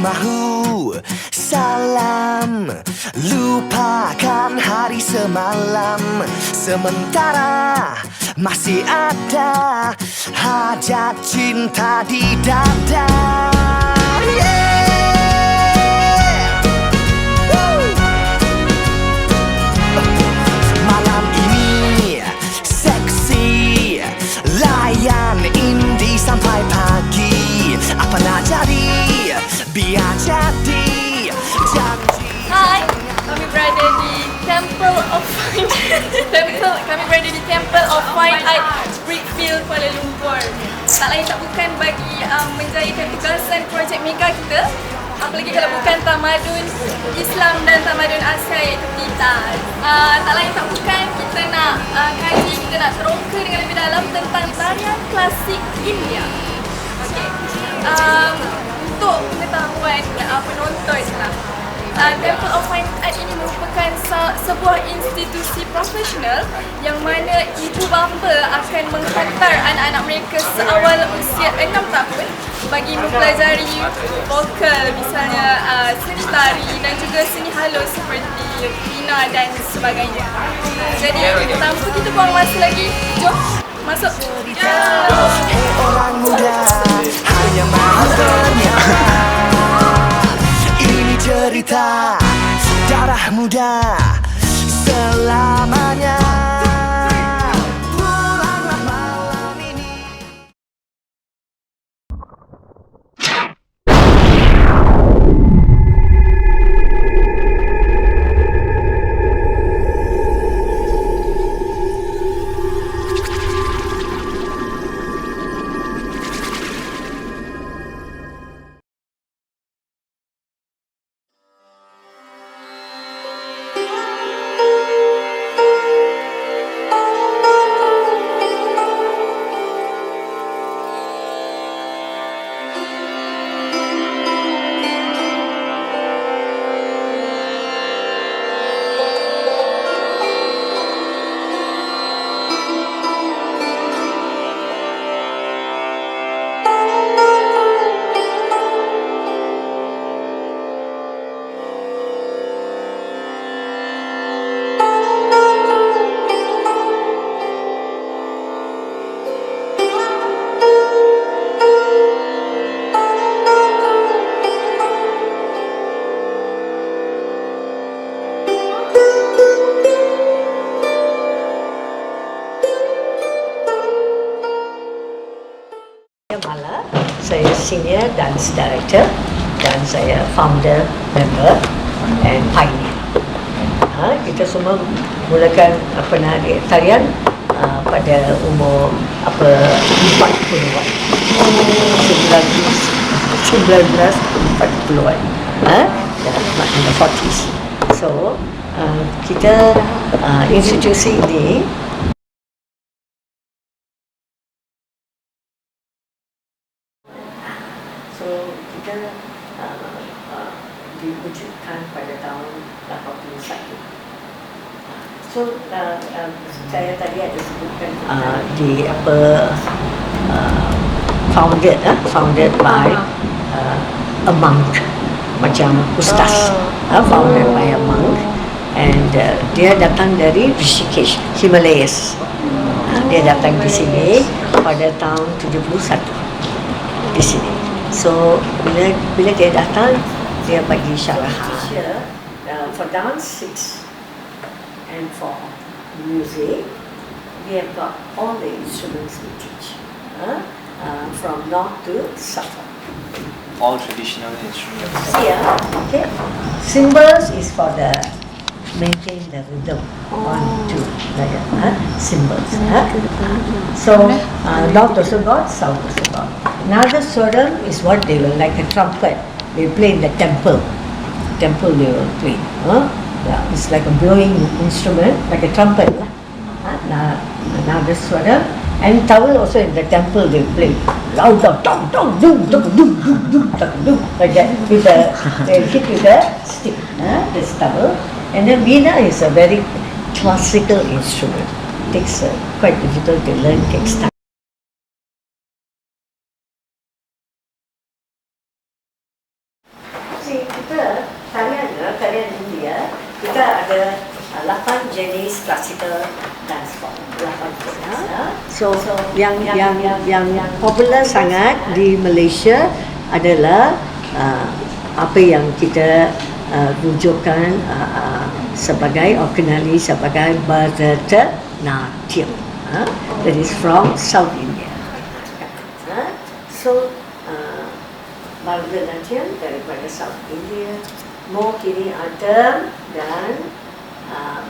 mahu salam. Lupakan hari semalam. Sementara masih ada Hajat cinta di dada. Yeah! Temple, kami berada di Temple of Fine Art Brickfield, Kuala Lumpur. Tak lain tak bukan bagi um, menjayakan tugasan projek mega kita. Apalagi kalau bukan Tamadun Islam dan Tamadun Asia iaitu PITAS. Uh, tak lain tak bukan kita nak uh, kaji, kita nak terongka dengan lebih dalam tentang tarian klasik India. Okey. Um, untuk pengetahuan uh, penonton lah. Uh, Temple of Fine Art ini merupakan se- sebuah institusi profesional yang mana ibu bapa akan menghantar anak-anak mereka seawal usia 6 tahun bagi mempelajari vokal misalnya uh, seni tari dan juga seni halus seperti Pina dan sebagainya. Jadi tanpa kita buang masa lagi, jom masuk. Ya. Hei orang muda Hanya mahu ternyata cerita Darah muda. Selamanya Mala, saya Senior Dance Director dan saya Founder Member and Pioneer. Ha, kita semua mulakan apa nak tarian uh, pada umur apa 40-an. 1940-an. Ha? In the 40s. So, uh, kita uh, institusi ini So kita uh, uh, diwujudkan pada tahun 81. So uh, uh, saya tadi ada sebutkan uh, di apa uh, founded uh, founded by uh, a monk macam ustaz uh, founded by a monk and uh, dia datang dari Rishikesh Himalayas. Uh, dia datang di sini pada tahun 71 di sini. So bila bila dia datang dia bagi syarahan. Uh, for dance six and for music we have got all the instruments we teach. Uh, uh, from north to south. all traditional instruments. Here, okay. Cymbals is for the maintain the rhythm. One, two, like that. Huh? Cymbals. Huh? So, uh, north also got, south also got. Another swaram is what they will like a trumpet. They play in the temple. Temple they will play. Huh? Yeah, it's like a blowing instrument, like a trumpet. lah. Huh? Nagaswara. and Tawal also in the temple they play. Loud loud, dong, dong, dum dum dum dum dum dum dum like with the they hit with the stick, uh, this Tawal. And then Veena is a very classical instrument. takes uh, quite difficult to learn, takes time. See, kita tarian, tarian India, kita ada classical dance form. Lapan ya. So, yang yang yang yang popular sangat di Malaysia adalah uh, apa yang kita uh, rujukkan uh, uh, sebagai atau kenali sebagai Bharatanatyam. Uh, that is from South India. Uh, so, uh, Bharatanatyam daripada South India, more kini ada dan um,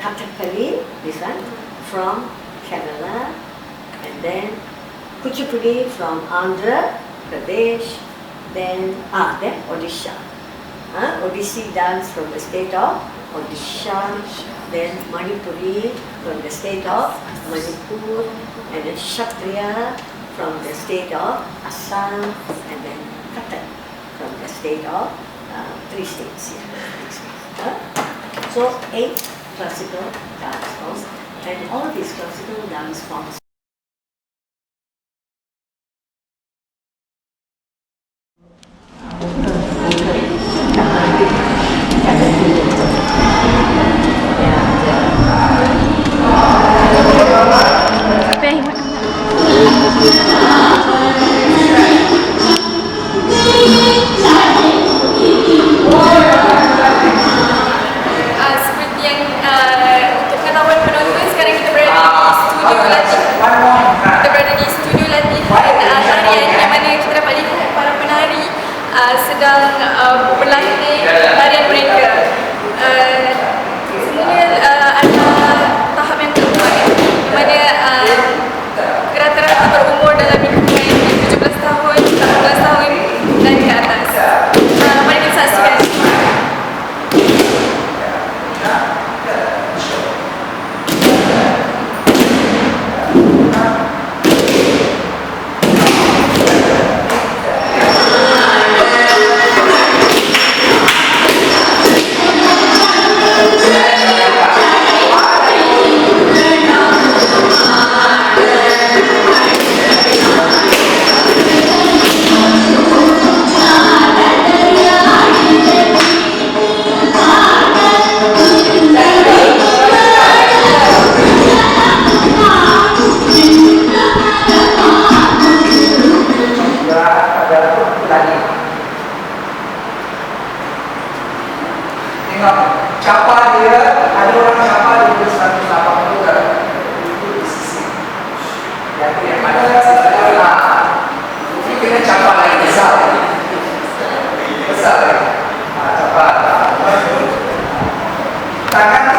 Kathakali, this one, from Kerala, and then Kuchipudi from Andhra Pradesh, then, ah, then Odisha. Huh? Odissi dance from the state of Odisha, then Manipuri from the state of Manipur, and then Kshatriya from the state of Assam, and then Kathak from the state of uh, three states here. So eight classical dance forms, and all these classical dance forms sacar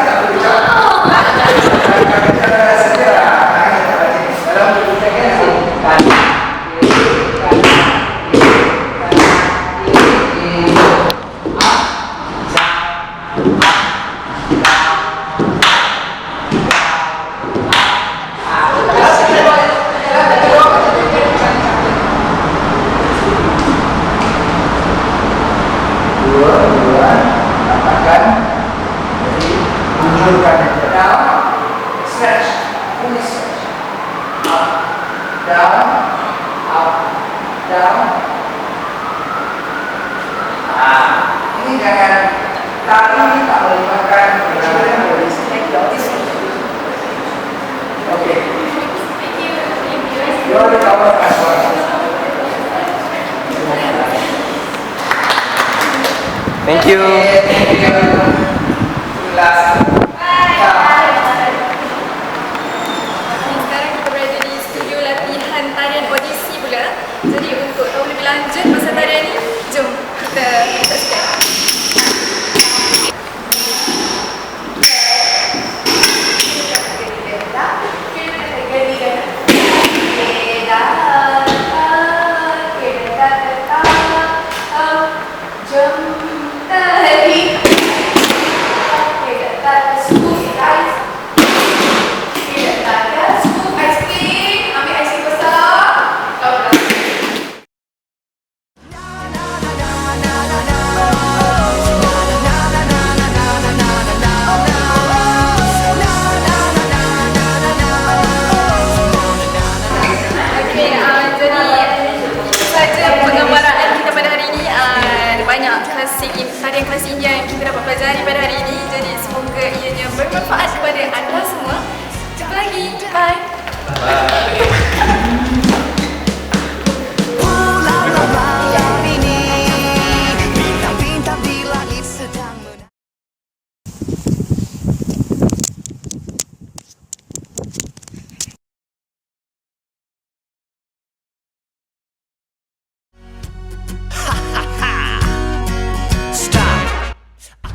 Thank you. Thank you. Last.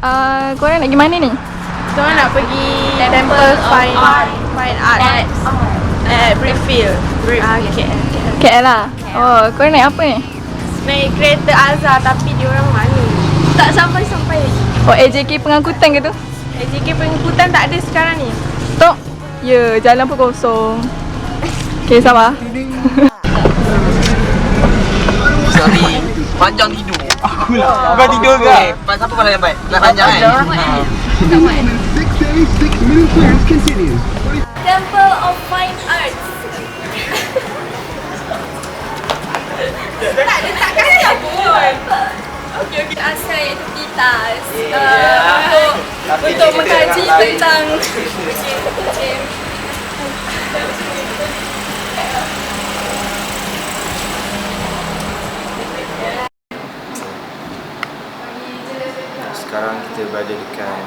Uh, korang nak pergi mana ni? Kita orang nak pergi Temple Fine Art Fine Art At Brickfield Ah, okay. KL lah. Oh, korang naik apa ni? Naik kereta Azhar tapi dia orang mana? Tak sampai-sampai lagi. Oh, AJK pengangkutan ke tu? AJK pengikutan tak ada sekarang ni. Tok. Ya, jalan pun kosong. Okay, sabar. Sorry, panjang tidur. Aku lah. Kau tidur ke? Eh, pas apa pada lambat? Nak panjang kan? Temple of Fine Arts. tak ada tak kaya pun. Okey okey asal iaitu kitas. Uh, untuk untuk mengkaji tentang okay. Sekarang kita berada dekat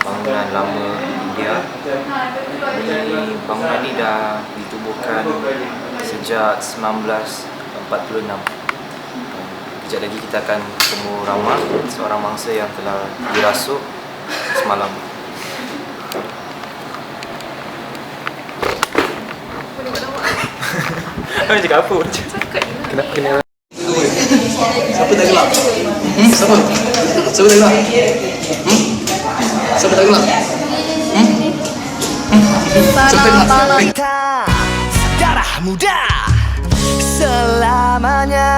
bangunan lama India. Ini bangunan ni dah ditubuhkan sejak 1946. Kejap lagi kita akan bertemu Rama, seorang mangsa yang telah dirasuk semalam. Apa cakap apa? Kenapa kena Siapa tak gelap? Hmm? Siapa? Siapa tak gelap? Hmm? Siapa tak gelap? Hmm? Hmm? Siapa tak? Kita darah muda selamanya